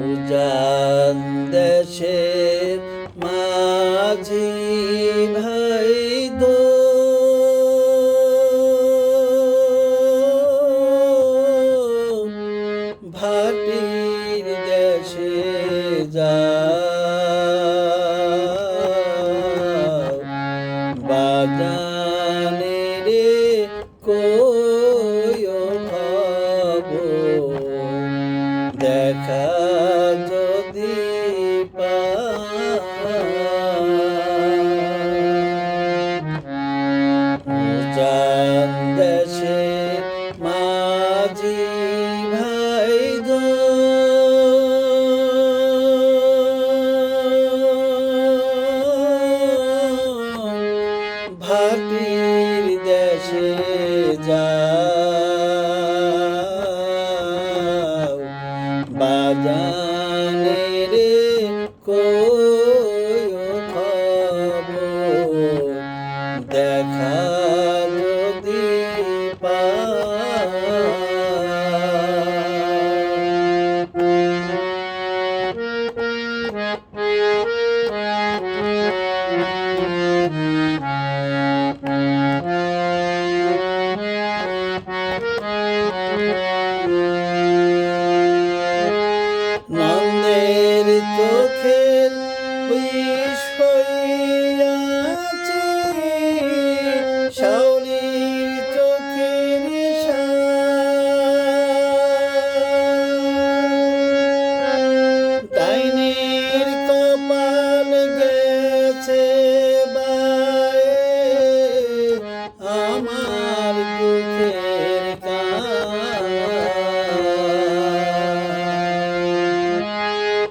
উজান দেশে মাঝি ভাই দো। ভাটির দেশে যা বাজার রাজা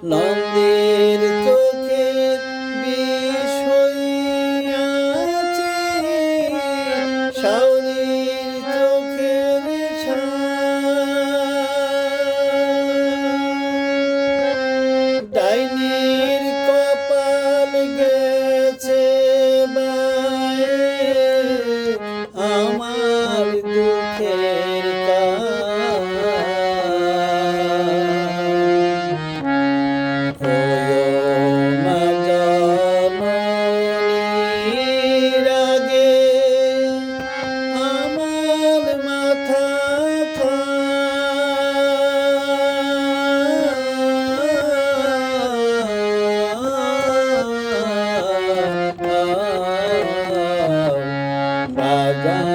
能 Yeah.